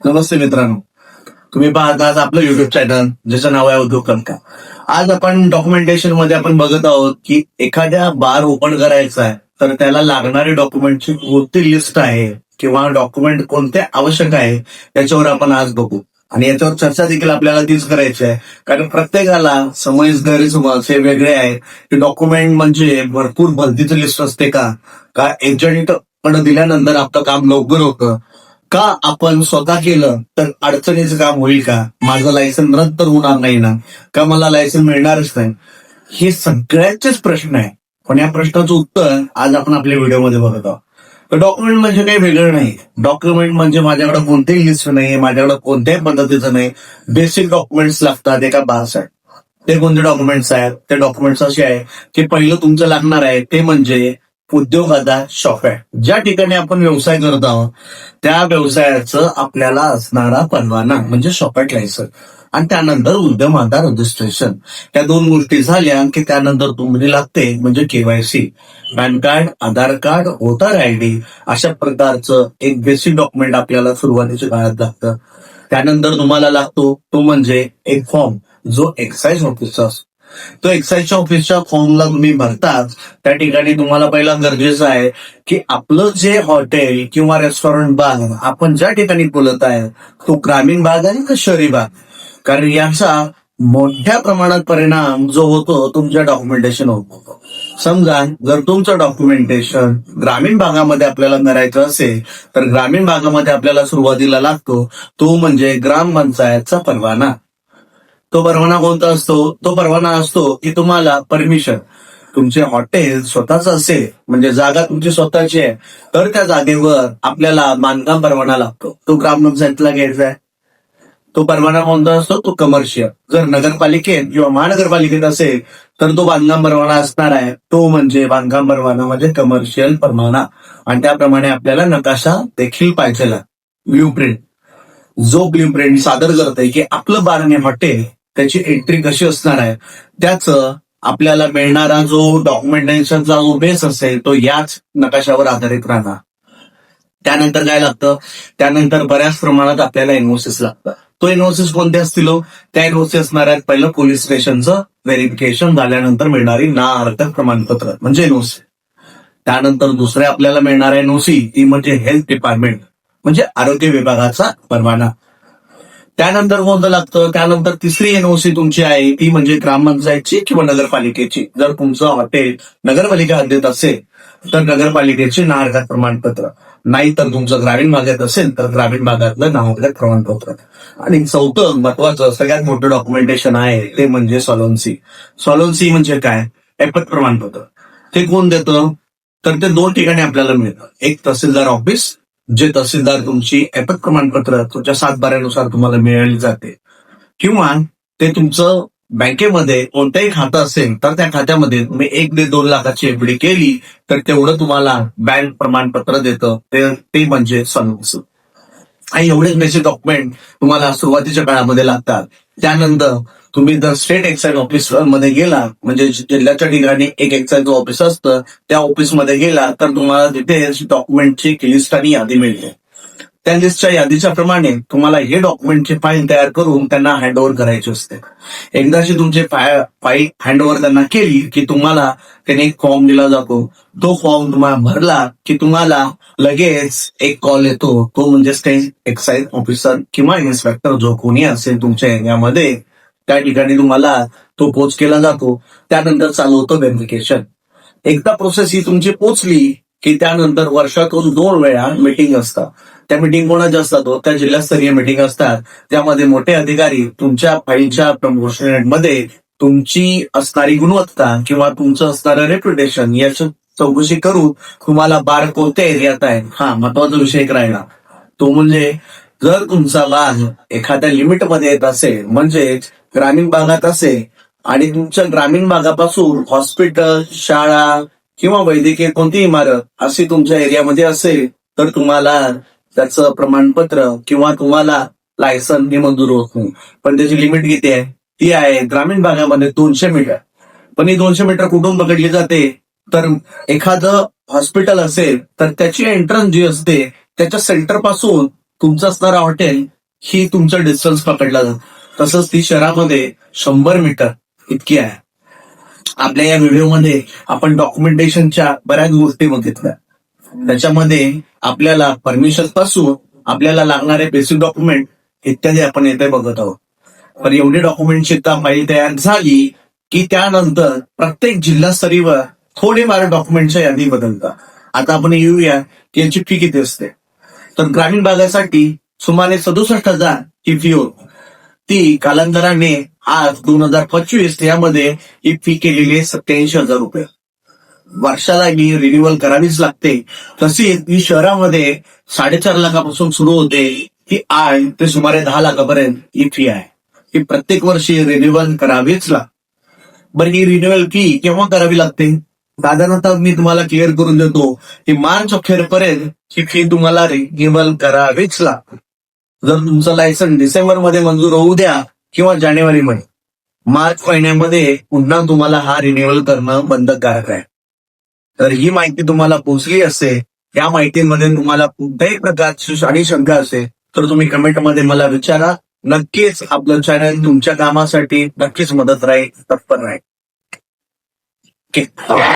नमस्ते मित्रांनो. तुम्ही पाहत आज आपलं युट्यूब चॅनल ज्याचं नाव आहे उद्योग कंका आज आपण डॉक्युमेंटेशनमध्ये आपण बघत आहोत की एखाद्या बार ओपन करायचा आहे तर त्याला लागणारी डॉक्युमेंटची कोणती लिस्ट आहे किंवा डॉक्युमेंट कोणते आवश्यक आहे याच्यावर आपण आज बघू. आणि याच्यावर चर्चा देखील आपल्याला तीच करायची आहे कारण प्रत्येकाला समज हे वेगळे आहे की डॉक्युमेंट म्हणजे भरपूर भलतीचं लिस्ट असते का? का एजंटकडे दिल्यानंतर आपलं काम लवकर होतं? का आपण स्वतः केलं तर अडचणीचं काम होईल का? माझं लायसन रद्द होणार नाही ना? का मला लायसन मिळणारच नाही? हे सगळ्यांचेच प्रश्न आहे. पण या प्रश्नाचं उत्तर आज आपण आपल्या व्हिडिओमध्ये बघत आहोत. तर डॉक्युमेंट म्हणजे काही वेगळं नाही. डॉक्युमेंट म्हणजे माझ्याकडे कोणतेही लिस्ट नाही माझ्याकडे कोणत्याही पद्धतीचं नाही. बेसिक डॉक्युमेंट्स लागतात एका बाळासाठी ते कोणते डॉक्युमेंट्स आहेत? ते डॉक्युमेंट्स असे आहे की पहिलं तुमचं लागणार आहे ते म्हणजे उद्योगाचा शॉप आहे ज्या ठिकाणी आपण व्यवसाय करत आहोत त्या व्यवसायाचं आपल्याला असणारा परवाना म्हणजे शॉपॅट लायसन आणि त्यानंतर उद्यम आधार रजिस्ट्रेशन त्या दोन गोष्टी झाल्या की त्यानंतर तुम्ही लागते म्हणजे KYC PAN card Aadhaar card voter I D अशा प्रकारचं एक बेसिक डॉक्युमेंट आपल्याला सुरुवातीच्या काळात लागतं. त्यानंतर तुम्हाला लागतो तो म्हणजे एक फॉर्म जो एक्साईज ऑफिसचा असतो. तो एक्साईजच्या ऑफिसच्या फॉर्मला तुम्ही भरताच त्या ठिकाणी तुम्हाला पहिला गरजेचं आहे की आपलं जे हॉटेल किंवा रेस्टॉरंट भाग आपण ज्या ठिकाणी बोलत आहे तो ग्रामीण भाग आहे का शहरी भाग? कारण याचा मोठ्या प्रमाणात परिणाम जो होतो तुमच्या डॉक्युमेंटेशन होतो. समजा जर तुमचं डॉक्युमेंटेशन ग्रामीण भागामध्ये आपल्याला करायचं असेल तर ग्रामीण भागामध्ये आपल्याला सुरुवातीला लागतो तो म्हणजे ग्रामपंचायतचा परवाना. तो परवाना कोणता असतो? तो परवाना असतो की तुम्हाला परमिशन तुमचे हॉटेल स्वतःच असेल म्हणजे जागा तुमची स्वतःची आहे तर त्या जागेवर आपल्याला बांधकाम परवाना लागतो. तो ग्रामपंचायतला घ्यायचा आहे. तो परवाना कोणता असतो? तो कमर्शियल जर नगरपालिकेत किंवा महानगरपालिकेत असेल तर तो बांधकाम परवाना असणार आहे. तो म्हणजे बांधकाम परवाना म्हणजे कमर्शियल परवाना. आणि त्याप्रमाणे आपल्याला नकाशा देखील पाहिजे ब्ल्यू प्रिंट जो ब्ल्यू प्रिंट सादर करते की आपलं बारणे हॉटेल त्याची एंट्री कशी असणार आहे? त्याचं आपल्याला मिळणारा जो डॉक्युमेंटेशनचा जो बेस असेल तो याच नकाशावर आधारित राहणार. त्यानंतर काय लागतं? त्यानंतर बऱ्याच प्रमाणात आपल्याला एनओसीस लागतं. तो एनओसीस कोणते असतील हो? त्या एनओसी असणार आहेत पहिलं पोलीस स्टेशनचं व्हेरिफिकेशन झाल्यानंतर मिळणारी ना अर्थक प्रमाणपत्र म्हणजे एनओसी त्यानंतर दुसरे आपल्याला मिळणार एनओसी ती म्हणजे हेल्थ डिपार्टमेंट म्हणजे आरोग्य विभागाचा परवाना. त्यानंतर कोणतं लागतं? त्यानंतर तिसरी एनओसी तुमची आहे. ती म्हणजे ग्रामपंचायतची किंवा नगरपालिकेची. जर तुमचं हॉटेल नगरपालिका हद्दीत असेल तर नगरपालिकेचे नागरिक प्रमाणपत्र. नाही तर तुमचं ग्रामीण भागात असेल तर ग्रामीण भागातलं नागरिक प्रमाणपत्र. आणि चौथं महत्वाचं सगळ्यात मोठं डॉक्युमेंटेशन आहे ते म्हणजे सॉलोन्सी सॉलोन्सी म्हणजे काय? ऐपत प्रमाणपत्र. ते कोण देतं? तर ते दोन ठिकाणी आपल्याला मिळतं. एक तहसीलदार ऑफिस जे तहसीलदार तुमची एपत प्रमाणपत्र तुमच्या सातबाऱ्यानुसार तुम्हाला मिळाली जाते किंवा ते तुमचं बँकेमध्ये कोणतंही खातं असेल तर त्या खात्यामध्ये तुम्ही एक ते दोन लाखाची एफडी केली तर तेवढं तुम्हाला बँक प्रमाणपत्र देतं. ते ते म्हणजे सन्स आणि एवढेच बेसिक डॉक्युमेंट तुम्हाला सुरुवातीच्या काळामध्ये लागतात. त्यानंतर तुम्ही जर स्टेट एक्साईज ऑफिसमध्ये गेला म्हणजे जिल्ह्याच्या ठिकाणी एक एक्साईज ऑफिस असतं त्या ऑफिसमध्ये गेला तर तुम्हाला तिथे डॉक्युमेंटची लिस्ट आणि यादी मिळते. त्या लिस्टच्या यादीच्या प्रमाणे तुम्हाला हे डॉक्युमेंटची फाईल तयार करून त्यांना हँडओव्हर करायची असते. एकदाची तुमची फाईल हँडओव्हर त्यांना केली की तुम्हाला त्याने एक फॉर्म दिला जातो. तो फॉर्म तुम्हाला भरला की तुम्हाला लगेच एक कॉल येतो. तो म्हणजे स्टेट एक्साईज ऑफिसर किंवा इन्स्पेक्टर जो कोणी असेल तुमच्या एरियामध्ये त्या ठिकाणी तुम्हाला तो पोच केला जातो. त्यानंतर चालू होतं व्हेरिफिकेशन एकदा प्रोसेस ही तुमची पोचली की त्यानंतर वर्षातून दोन वेळा मिटिंग असतात. त्या मिटिंग कोणाच्या असतात हो? त्या जिल्हास्तरीय मिटिंग असतात. त्यामध्ये मोठे अधिकारी तुमच्या फाईलच्या प्रमोशनमध्ये तुमची असणारी गुणवत्ता किंवा तुमचं असणारं रेप्युटेशन याची चौकशी करून तुम्हाला बार कोणत्या एरियात आहे हा महत्त्वाचा विषय एक राहिला. तो म्हणजे जर तुमचा बाग एखाद्या लिमिटमध्ये येत असेल म्हणजेच ग्रामीण भागात असेल आणि तुमच्या ग्रामीण भागापासून हॉस्पिटल शाळा किंवा वैद्यकीय कोणती इमारत अशी तुमच्या एरियामध्ये असेल तर तुम्हाला त्याचं प्रमाणपत्र किंवा तुम्हाला लायसन हे मंजूर होत नाही. पण त्याची लिमिट किती आहे? ती आहे ग्रामीण भागामध्ये दोनशे मीटर पण ही दोनशे मीटर कुठून पकडली जाते? तर एखादं हॉस्पिटल असेल तर त्याची एंट्रन्स जी असते त्याच्या सेंटरपासून तुमचं असणारा हॉटेल ही तुमचं डिस्टन्स पकडला जातो. तसंच ती शहरामध्ये शंभर मीटर इतकी आहे. आपल्या या व्हिडिओमध्ये आपण डॉक्युमेंटेशनच्या बऱ्याच गोष्टी बघितल्या. त्याच्यामध्ये आपल्याला परमिशनपासून आपल्याला लागणारे बेसिक डॉक्युमेंट इत्यादी आपण येथे बघत आहोत. पण एवढी डॉक्युमेंटची माहिती तयार झाली की त्यानंतर प्रत्येक जिल्हास्तरीवर थोडेफार डॉक्युमेंटच्या यादी बदलतात. आता आपण येऊया की याची फी किती असते? तर ग्रामीण भागासाठी सुमारे सदुसष्ट हजार ही फी होती. ती कालांतराने आज दोन हजार पंचवीस यामध्ये ही फी केलेली आहे सत्याऐंशी हजार रुपये. वर्षाला ही रिन्युअल करावीच लागते. तशीच ही शहरामध्ये साडेचार लाखापासून सुरू होते. ही आठ ते सुमारे दहा लाखापर्यंत ही फी आहे. ही प्रत्येक वर्षी रिन्युअल करावीच लागते बरं ही रिन्युअल फी केव्हा करावी लागते? साधारणतः मी तुम्हाला क्लिअर करून देतो. की मार्च अखेरपर्यंत ही फी तुम्हाला रिन्युअल करावीच लागते. जर तुमचं लायसन डिसेंबरमध्ये मंजूर होऊ द्या किंवा जानेवारी मध्ये मार्च महिन्यामध्ये पुन्हा तुम्हाला हा रिन्युअल करणं बंधनकारक आहे. तर ही माहिती तुम्हाला पोहोचली असेल या माहितीमध्ये तुम्हाला कोणत्याही प्रकारची आणि शंका असेल तर तुम्ही कमेंटमध्ये मला विचारा. नक्कीच आपलं चॅनल तुमच्या कामासाठी नक्कीच मदत राहील तत्पर राहील.